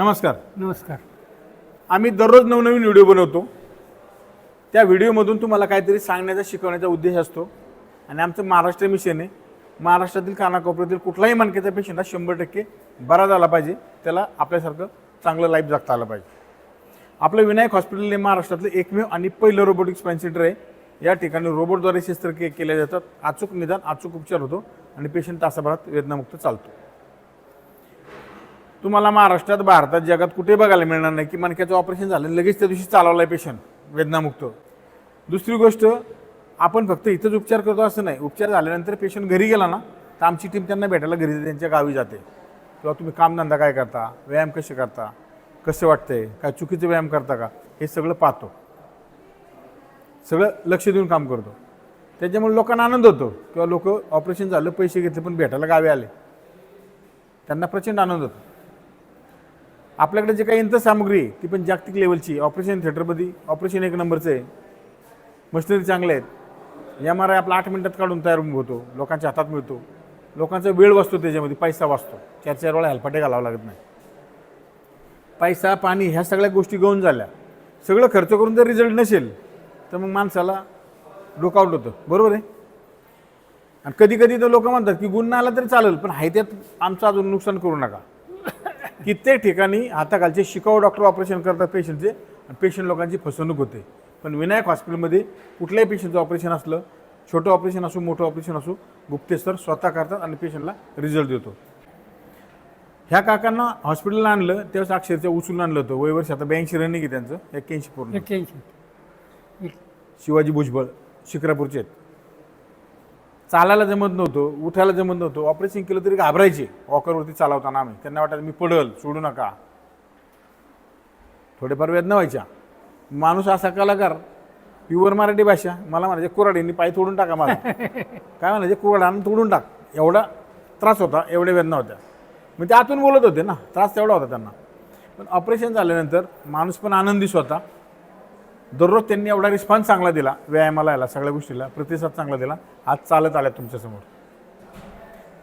नमस्कार. नमस्कार. आम्ही दररोज नवनवीन व्हिडिओ बनवतो. त्या व्हिडिओमधून तुम्हाला काहीतरी सांगण्याचा शिकवण्याचा उद्देश असतो. आणि आमचं महाराष्ट्र मिशन आहे. महाराष्ट्रातील कानाकोपऱ्यातील कुठलाही मणक्याचा पेशंट हा शंभर टक्के बरा झाला पाहिजे. त्याला आपल्यासारखं चांगलं लाईफ जगता आलं पाहिजे. आपलं विनायक हॉस्पिटल हे महाराष्ट्रातलं एकमेव आणि पहिलं रोबोटिक स्पाईन सेंटर आहे. या ठिकाणी रोबोटद्वारे शस्त्रक्रिया केल्या जातात. अचूक निदान अचूक उपचार होतो. आणि पेशंट तासाभरात वेदनामुक्त चालतो. तुम्हाला महाराष्ट्रात भारतात जगात कुठे बघायला मिळणार नाही? की मणक्याचं ऑपरेशन झालं लगेच त्या दिवशी चालवलं आहे पेशंट वेदनामुक्त. दुसरी गोष्ट आपण फक्त इथंच उपचार करतो असं नाही. उपचार झाल्यानंतर पेशंट घरी गेला ना तर आमची टीम त्यांना भेटायला घरी त्यांच्या गावी जाते. किंवा तुम्ही कामधंदा काय करता? व्यायाम कसे करता? कसं वाटतंय? काय चुकीचं व्यायाम करता का? हे सगळं पाहतो. सगळं लक्ष देऊन काम करतो. त्याच्यामुळे लोकांना आनंद होतो. किंवा लोक ऑपरेशन झालं पैसे घेतले पण भेटायला गावी आले. त्यांना प्रचंड आनंद होतो. आपल्याकडे जे काही यंत्रसामुग्री आहे ती पण जागतिक लेवलची ऑपरेशन थिएटरमध्ये ऑपरेशन एक नंबरचं आहे. मशिनरी चांगले आहेत. एम आर आय आपला आठ मिनटात काढून तयार होतो. लोकांच्या हातात मिळतो. लोकांचा वेळ वाचतो त्याच्यामध्ये. पैसा वाचतो. चार चार वेळा हेल्पाटे घालावं लागत नाही. पैसा पाणी ह्या सगळ्या गोष्टी गळून झाल्या. सगळं खर्च करून जर रिझल्ट नसेल तर मग माणसाला डोकाउट होतं. बरोबर आहे? आणि कधी कधी तर लोक म्हणतात की गुन्हा आला तरी चालेल पण हायत्यात आमचं अजून नुकसान करू नका. कित्येक ठिकाणी हाताखालचे शिकाऊ डॉक्टर ऑपरेशन करतात पेशंटचे आणि पेशंट लोकांची फसवणूक होते. पण विनायक हॉस्पिटलमध्ये कुठल्याही पेशंटचं ऑपरेशन असलं छोटं ऑपरेशन असो मोठं ऑपरेशन असो गुप्तेस्तर स्वतः करतात आणि पेशंटला रिझल्ट देतो. ह्या काकांना हॉस्पिटलला आणलं त्यावेळेस अक्षरच्या उचलून आणलं होतं. वय वर्ष आता ब्याऐंशी रनिंग आहे त्यांचं एक्क्याऐंशी पूर्ण. शिवाजी भुजबळ शिक्रापूरचे आहेत. चालायला जमत नव्हतं उठायला जमत नव्हतं. ऑपरेशन केलं तरी घाबरायचे. वॉकरवरती चालवताना आम्ही. त्यांना वाटायचं मी पडल सोडू नका. थोडेफार वेदना व्हायच्या. माणूस असा कलाकार प्युअर मराठी भाषा. मला म्हणायचे कुराडींनी पाय तोडून टाका मला. काय म्हणायचे कुराडानं तोडून टाक. एवढा त्रास होता एवढ्या वेदना होत्या. मग ते आतून बोलत होते ना त्रास तेवढा होता त्यांना. पण ऑपरेशन झाल्यानंतर माणूस पण आनंदीच होता दररोज त्यांनी एवढा रिस्पॉन्स चांगला दिला व्यायामाला आला सगळ्या गोष्टीला प्रतिसाद चांगला दिला आज चालत आल्या तुमच्यासमोर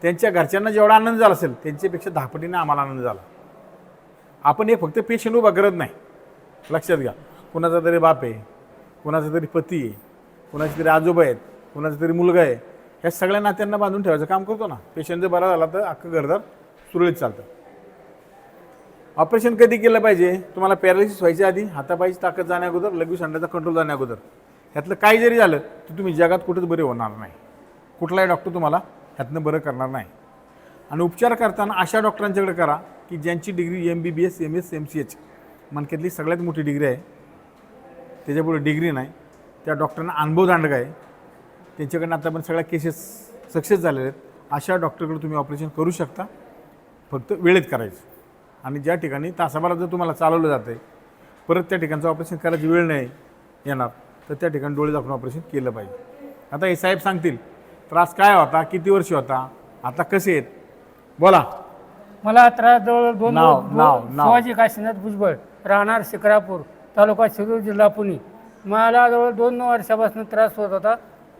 त्यांच्या घरच्यांना जेवढा आनंद झाला असेल त्यांच्यापेक्षा दहापटीने आम्हाला आनंद झाला. आपण हे फक्त पेशंट उभा करत नाही. लक्षात घ्या कुणाचा तरी बाप आहे कुणाचा तरी पती आहे कुणाचे तरी आजोबा आहेत कुणाचा तरी मुलगा आहे ह्या सगळ्या नात्यांना बांधून ठेवायचं काम करतो ना. पेशंट जर बरा झाला तर अख्खं घरदार सुरळीत चालतं. ऑपरेशन कधी केलं पाहिजे? तुम्हाला पॅरालिसिस व्हायच्या आधी हातापायची ताकद जाण्या अगोदर लघवी अंड्याचा कंट्रोल जाण्या अगोदर. ह्यातलं काय जरी झालं तर तुम्ही जगात कुठेच बरे होणार नाही. कुठलाही डॉक्टर तुम्हाला ह्यातनं बरं करणार नाही. आणि उपचार करताना अशा डॉक्टरांच्याकडे करा की ज्यांची degree M B B S M S M C H मनक्यातली सगळ्यात मोठी डिग्री आहे. त्याच्यापुढे डिग्री नाही. त्या डॉक्टरांना अनुभव दांडगा आहे. त्यांच्याकडनं आता पण सगळ्या केसेस सक्सेस झालेले आहेत. अशा डॉक्टरकडे तुम्ही ऑपरेशन करू शकता. फक्त वेळेत करायचं. आणि ज्या ठिकाणी तासाभरात जर तुम्हाला चालवलं जातं आहे परत त्या ठिकाणचं ऑपरेशन करायची वेळ नाही येणार तर त्या ठिकाणी डोळे दाखवून ऑपरेशन केलं पाहिजे. आता हे साहेब सांगतील त्रास काय होता किती वर्ष होता आता कसे आहेत? बोला. मला त्रास जवळ दोन नाव, दोन- नाव, नाव. शिवाजी काशीनाथ भुजबळ राहणार शिक्रापूर तालुका शिरूर जिल्हा पुणे. मला जवळ दोन वर्षापासून त्रास होत होता.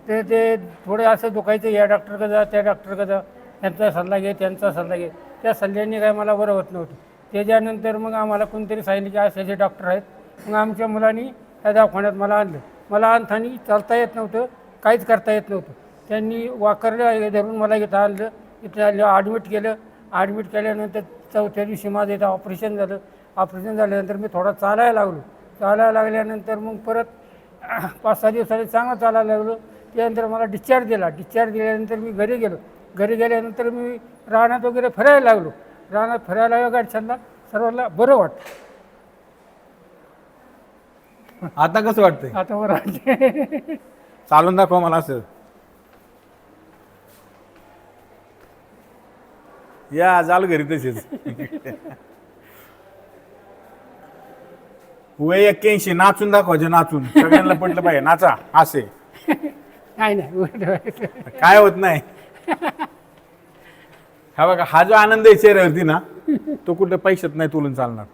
ते ते थोडे असं दुखायचं या डॉक्टरकडे जा त्या डॉक्टरकडे जा. यांचा सल्ला घे त्यांचा सल्ला घे. त्या सल्ल्याने काय मला बरं होत नव्हतं. त्याच्यानंतर मग आम्हाला कोणतरी सांगितलं की असे जे डॉक्टर आहेत. मग आमच्या मुलांनी त्या दवाखान्यात मला आणलं. मला आणताना चालता येत नव्हतं काहीच करता येत नव्हतं. त्यांनी वाकरलं धरून मला इथं आणलं. इथं आणलं ॲडमिट केलं. ॲडमिट केल्यानंतर चौथ्या दिवशी माझं इथं ऑपरेशन झालं. ऑपरेशन झाल्यानंतर मी थोडा चालायला लागलो. चालायला लागल्यानंतर मग परत पाच सहा दिवसांनी चांगलं चालायला लागलो. त्यानंतर मला डिस्चार्ज दिला. डिस्चार्ज दिल्यानंतर मी घरी गेलो. घरी गेल्यानंतर मी रानात वगैरे फिरायला लागलो. रानात फिरायला लागलो गाडीला सर्वांना बरं वाटतं आता कसं वाटतंय? आता बरं वाटते चालून दाखवा मला असं. या जाल घरी तसेच वय एक्क्याऐंशी नाचून दाखवायचे नाचून. सगळ्यांना पटलं पाहिजे. नाचा असे नाही नाही काय होत नाही. हा बघा हा जो आनंद आहे चेहऱ्यावरती ना तो कुठल्या पैशात नाही तुलून चालणार.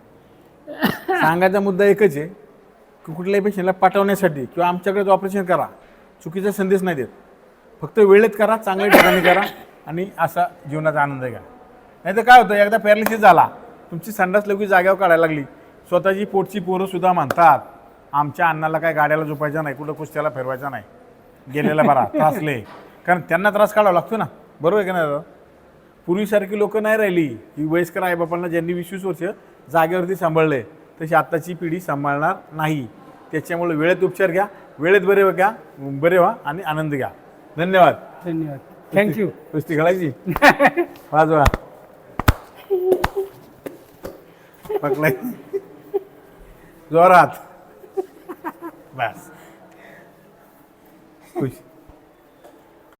सांगायचा मुद्दा एकच आहे की कुठल्याही पेशंटला पाठवण्यासाठी किंवा आमच्याकडे ऑपरेशन करा चुकीचा संदेश नाही देत. फक्त वेळेत करा चांगल्या ठिकाणी करा आणि असा जीवनाचा आनंद घ्या. नाही तर काय होतं एकदा पॅरालिसिस झाला तुमची संडास लवकी जाग्यावर काढायला लागली. स्वतःची पोटची पोरं सुद्धा म्हणतात आमच्या अन्नाला काय गाड्याला झोपायचं नाही कुठं कुस्त्याला फिरवायचा नाही. गेलेला बरा त्रासले. कारण त्यांना त्रास काढावा लागतो ना. बरोबर आहे का नाही दादा? पूर्वीसारखी लोक नाही राहिली. की वयस्कर आईबापांना ज्यांनी वीस वीस वर्ष जागेवरती सांभाळले तशी आत्ताची पिढी सांभाळणार नाही. त्याच्यामुळे वेळेत उपचार घ्या वेळेत बरे घ्या बरे व्हा आणि आनंद घ्या. धन्यवाद. धन्यवाद. थँक्यू कुस्ती खेळायची? वाजवा पकलाय जोरात. बस.